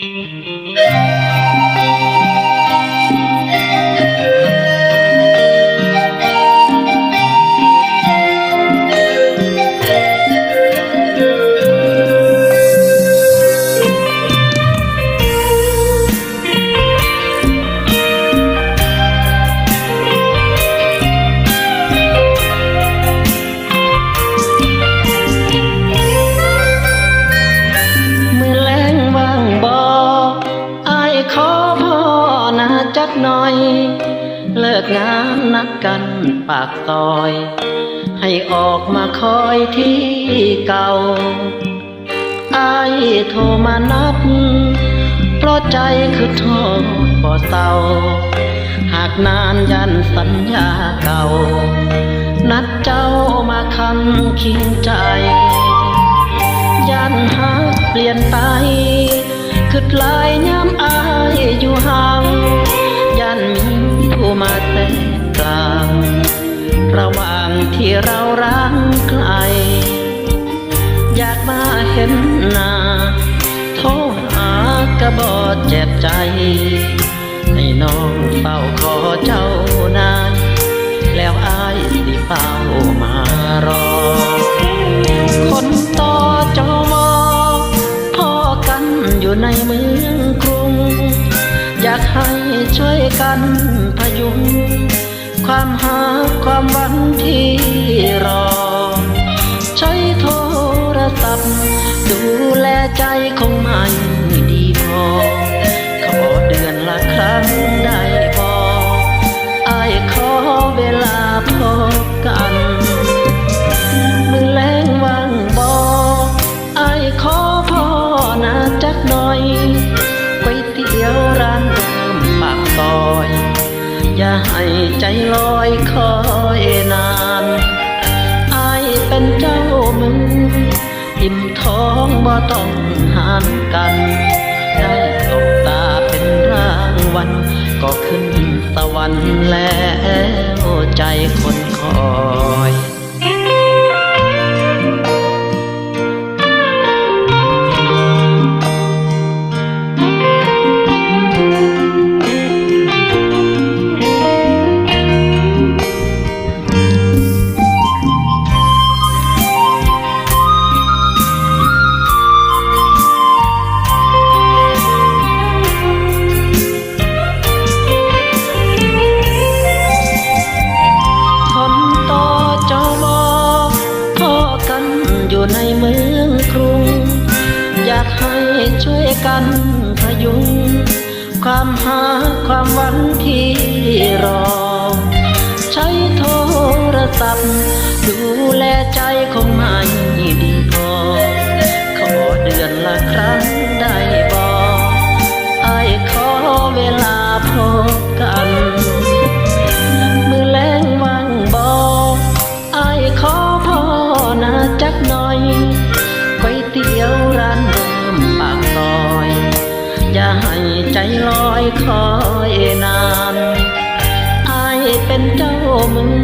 มื อพ่อนะจักหน่อย เลิกงานนัดกันปากซอย ให้ออกมาคอยที่เก่าไอายโทรมานัด เพราะใจคือโทษบ่เศร้า หากนานยันสัญญาเก่า นัดเจ้ามาคำคิงใจ ยันหาเปลี่ยนไป ที่เรารังไกลอยากมาเห็นหน้าโทรหากระบอเจ็บใจ ให้น้องเฝ้าขอเจ้านาน แล้วอายสิเฝ้ามารอ คนต่อจอมอพ่อกันอยู่ในเมืองกรุง อยากให้ช่วยกันพยุง ความหาความ ดูแลใจคงไม่ดีพอ ขอเดือนละครั้งได้บออายขอเวลาพบกัน มือแรงว่างบอไอายขอพ่อนะจักหน่อยก๋วยเตี๋ยวร้านเดิมปากซอย อย่าให้ใจลอยคอยนานไอายเป็นเจ้ามื อิ่มท้องบ่ต้องหางกัน ได้ตกตาเป็นรางวัลก็ขึ้นสวรรค์แล้วใจคนคอย กันพยุง ความหาความหวังที่รอ ใช้โทรศัพท์ ดูแลใจคงไม่ดีพอ ขอเดือนละครั้ง อย่าให้ใจลอยคอยนานไอายเป็นเจ้ามือ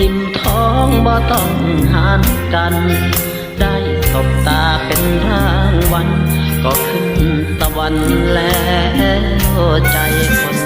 อิ่มท้องบ่ต้องหานกัน ได้ตบตาเป็นรางวัน ก็ขึ้นตะวันแล้วใจคน